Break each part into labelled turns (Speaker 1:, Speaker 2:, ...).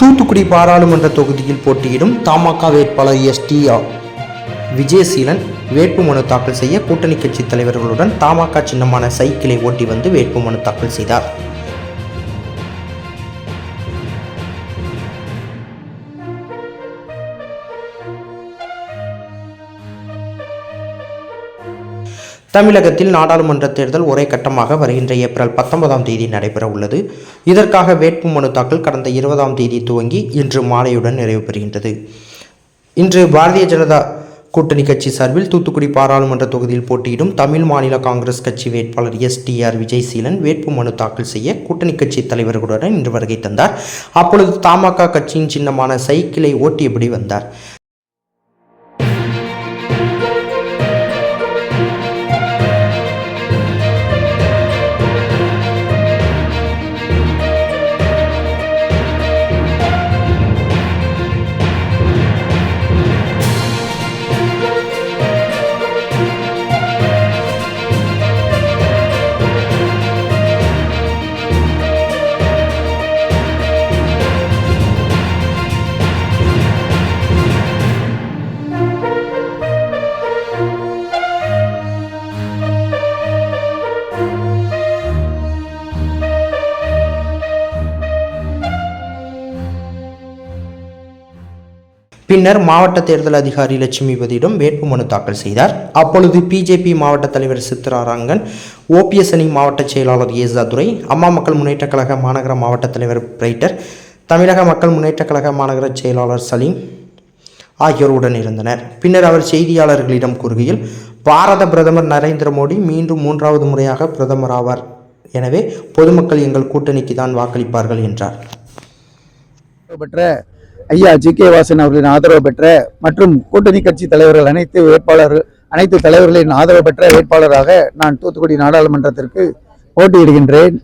Speaker 1: தூத்துக்குடி பாராளுமன்ற தொகுதியில் போட்டியிடும் தமாக வேட்பாளர் எஸ் எஸ்டிஆர் விஜயசீலன் வேட்புமனு தாக்கல் செய்ய கூட்டணி கட்சி தலைவர்களுடன் தமாக சின்னமான சைக்கிளை ஓட்டி வந்து வேட்புமனு தாக்கல் செய்தார். தமிழகத்தில் நாடாளுமன்ற தேர்தல் ஒரே கட்டமாக வருகின்ற ஏப்ரல் பத்தொன்பதாம் தேதி நடைபெற உள்ளது. இதற்காக வேட்புமனு தாக்கல் கடந்த இருபதாம் தேதி துவங்கி இன்று மாலையுடன் நிறைவு பெறுகின்றது. இன்று பாரதிய ஜனதா கூட்டணி கட்சி சார்பில் தூத்துக்குடி பாராளுமன்ற தொகுதியில் போட்டியிடும் தமிழ் மாநில காங்கிரஸ் கட்சி வேட்பாளர் எஸ் டி ஆர் விஜய்சீலன் வேட்புமனு தாக்கல் செய்ய கூட்டணி கட்சி தலைவர்களுடன் இன்று வருகை தந்தார். அப்பொழுது தமாக கட்சியின் சின்னமான சைக்கிளை ஓட்டியபடி வந்தார். பின்னர் மாவட்ட தேர்தல் அதிகாரி லட்சுமிபதியிடம் வேட்புமனு தாக்கல் செய்தார். அப்பொழுது பிஜேபி மாவட்ட தலைவர் சித்ராரங்கன் ஓபிஎஸ் அணி மாவட்ட செயலாளர் ஏசாதுரை அம்மா மக்கள் முன்னேற்றக் கழக மாநகர மாவட்ட தலைவர் பிரைட்டர் தமிழக மக்கள் முன்னேற்றக் கழக மாநகர செயலாளர் சலீம் ஆகியோர் உடன் இருந்தனர். பின்னர் அவர் செய்தியாளர்களிடம் கூறுகையில் பாரத பிரதமர் நரேந்திர மோடி மீண்டும் மூன்றாவது முறையாக பிரதமர் ஆவார். எனவே பொதுமக்கள் எங்கள் கூட்டணிக்கு தான் வாக்களிப்பார்கள் என்றார்.
Speaker 2: பெற்ற ஐயா ஜி கே வாசன் அவர்களின் ஆதரவு பெற்ற மற்றும் கூட்டணி கட்சி தலைவர்கள் அனைத்து வேட்பாளர்கள் அனைத்து தலைவர்களின் ஆதரவு பெற்ற வேட்பாளராக நான் தூத்துக்குடி நாடாளுமன்றத்திற்கு போட்டியிடுகின்றேன்.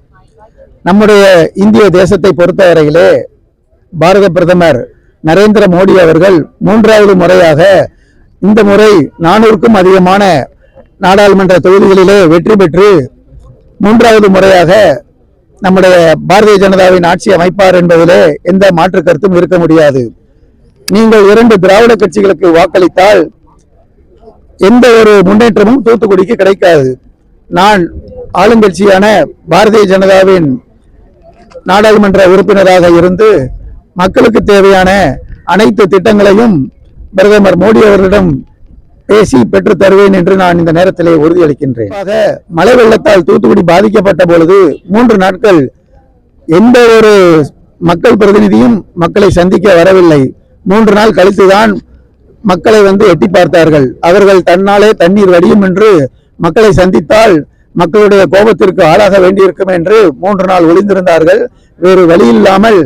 Speaker 2: நம்முடைய இந்திய தேசத்தை பொறுத்தவரையிலே பாரத பிரதமர் நரேந்திர மோடி அவர்கள் மூன்றாவது முறையாக இந்த முறை நானூறுக்கும் அதிகமான நாடாளுமன்ற தொகுதிகளிலே வெற்றி பெற்று மூன்றாவது முறையாக நம்முடைய பாரதிய ஜனதாவின் ஆட்சி அமைப்பார் என்பதிலே எந்த மாற்று கருத்தும் இருக்க முடியாது. நீங்கள் இரண்டு திராவிட கட்சிகளுக்கு வாக்களித்தால் எந்த ஒரு முன்னேற்றமும் தூத்துக்குடிக்கு கிடைக்காது. நான் ஆளுங்கட்சியான பாரதிய ஜனதாவின் நாடாளுமன்ற உறுப்பினராக இருந்து மக்களுக்கு தேவையான அனைத்து திட்டங்களையும் பிரதமர் மோடி அவர்களிடம் பேசி பெற்று தருவேன் என்று நான் இந்த நேரத்திலே உறுதியளிக்கின்றேன். மழை வெள்ளத்தால் தூத்துக்குடி பாதிக்கப்பட்ட பொழுது மூன்று நாட்கள் எந்த ஒரு மக்கள் பிரதிநிதியும் மக்களை சந்திக்க வரவில்லை. மூன்று நாள் கழித்துதான் மக்களை வந்து எட்டி பார்த்தார்கள். அவர்கள் தன்னாலே தண்ணீர் வடியும் என்று மக்களை சந்தித்தால் மக்களுடைய கோபத்திற்கு ஆளாக வேண்டியிருக்கும் என்று மூன்று நாள் ஒளிந்திருந்தார்கள். வேறு வழி இல்லாமல்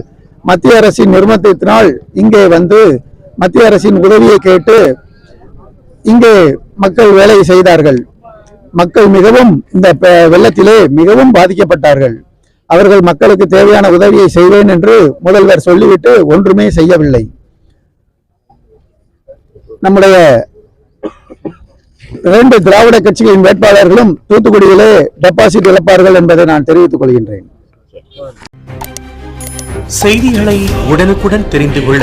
Speaker 2: மத்திய அரசின் நிர்பந்தத்தினால் இங்கே வந்து மத்திய அரசின் உதவியை கேட்டு இங்கே மக்கள் வேலை செய்தார்கள். மக்கள் மிகவும் இந்த வெள்ளத்திலே மிகவும் பாதிக்கப்பட்டார்கள். அவர்கள் மக்களுக்கு தேவையான உதவியை செய்வேன் என்று முதல்வர் சொல்லிவிட்டு ஒன்றுமே செய்யவில்லை. நம்முடைய இரண்டு திராவிட கட்சிகளின் வேட்பாளர்களும் தூத்துக்குடியிலே டெபாசிட் இழப்பார்கள் என்பதை நான் தெரிவித்துக் கொள்கின்றேன்.
Speaker 3: செய்திகளை உடனுக்குடன் தெரிந்து கொள்ள